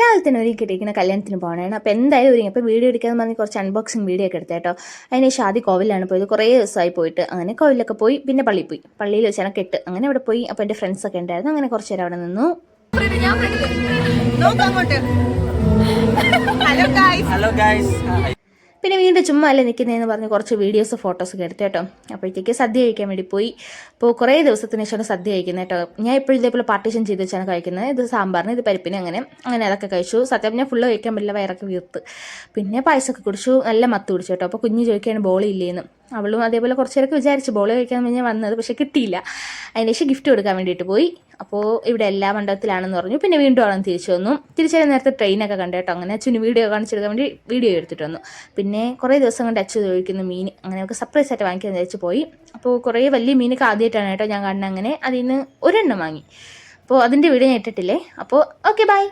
രാവിലെ തന്നെ ഒരുങ്ങി കിട്ടിയിരിക്കുന്ന കല്യാണത്തിന് പോകണേണ് അപ്പോൾ എന്തായാലും ഒരുങ്ങി. അപ്പോൾ വീഡിയോ എടുക്കാമെന്ന് പറഞ്ഞ് കുറച്ച് അൺബോക്സിങ് വീഡിയോ ഒക്കെ എടുത്തേട്ടോ അതിന് ശേഷം ആദ്യം കോവിലാണ് പോയത്. കുറേ ദിവസമായി പോയിട്ട്. അങ്ങനെ കോവിലൊക്കെ പോയി. പിന്നെ പള്ളിയിൽ പോയി. പള്ളിയിൽ വെച്ചാൽ കെട്ട്. അങ്ങനെ അവിടെ പോയി. അപ്പോൾ എന്റെ ഫ്രണ്ട്സൊക്കെ ഉണ്ടായിരുന്നു. അങ്ങനെ കുറച്ച് നേരം അവിടെ നിന്നു. ഹലോ ഗൈസ് പിന്നെ വീണ്ടും ചുമ്മാ അല്ലേ നിൽക്കുന്നതെന്ന് പറഞ്ഞ് കുറച്ച് വീഡിയോസ് ഫോട്ടോസൊക്കെ എടുത്തു കേട്ടോ. അപ്പോഴത്തേക്ക് സദ്യ കഴിക്കാൻ വേണ്ടി പോയി. അപ്പോൾ കുറേ ദിവസത്തിന് ശേഷമാണ് സദ്യ കഴിക്കുന്നത് കേട്ടോ. ഞാൻ ഇപ്പോഴും ഇതേപോലെ പാർട്ടീഷൻ ചെയ്ത് വെച്ചാണ് കഴിക്കുന്നത്. ഇത് സാമ്പാറിന് ഇത് പരിപ്പിന് അങ്ങനെ. അങ്ങനെ അതൊക്കെ കഴിച്ചു. സത്യം ഞാൻ ഫുള്ള് കഴിക്കാൻ പറ്റില്ല വയറൊക്കെ വീർത്ത്. പിന്നെ പായസമൊക്കെ കുടിച്ചു. നല്ല മത്ത് കുടിച്ചു കേട്ടോ. അപ്പോൾ കുഞ്ഞ് ചോദിക്കുകയാണ് ബോളി ഇല്ലേന്ന്? അവളും അതേപോലെ കുറച്ച് നേരമൊക്കെ വിചാരിച്ചു ബോളി കഴിക്കാൻ ഞാൻ വന്നത്. പക്ഷേ കിട്ടിയില്ല. അതിനുശേഷം ഗിഫ്റ്റ് കൊടുക്കാൻ വേണ്ടിയിട്ട് പോയി. അപ്പോൾ ഇവിടെ എല്ലാ മണ്ഡപത്തിലാണെന്ന് പറഞ്ഞു. പിന്നെ വീണ്ടും അവിടെ തിരിച്ചു വന്നു. തിരിച്ചു നേരത്തെ ട്രെയിനൊക്കെ കണ്ടു കേട്ടോ അങ്ങനെ. അച്ഛന് വീഡിയോ കാണിച്ചെടുക്കാൻ വേണ്ടി വീഡിയോ എടുത്തിട്ട് വന്നു. പിന്നെ കുറേ ദിവസം കൊണ്ട് അച്ഛൻ ചോദിക്കുന്ന മീൻ അങ്ങനെയൊക്കെ സർപ്രൈസ് ആയിട്ട് വാങ്ങിക്കാൻ വിചാരിച്ച് പോയി. അപ്പോൾ കുറേ വലിയ മീനൊക്കെ ആദ്യമായിട്ടാണ് കേട്ടോ ഞാൻ കാണുന്നത് അങ്ങനെ. അതിൽ നിന്ന് ഒരെണ്ണം വാങ്ങി. അപ്പോൾ അതിന്റെ വീഡിയോ ഞാൻ ഇട്ടിട്ടില്ലേ? അപ്പോൾ ഓക്കെ ബൈ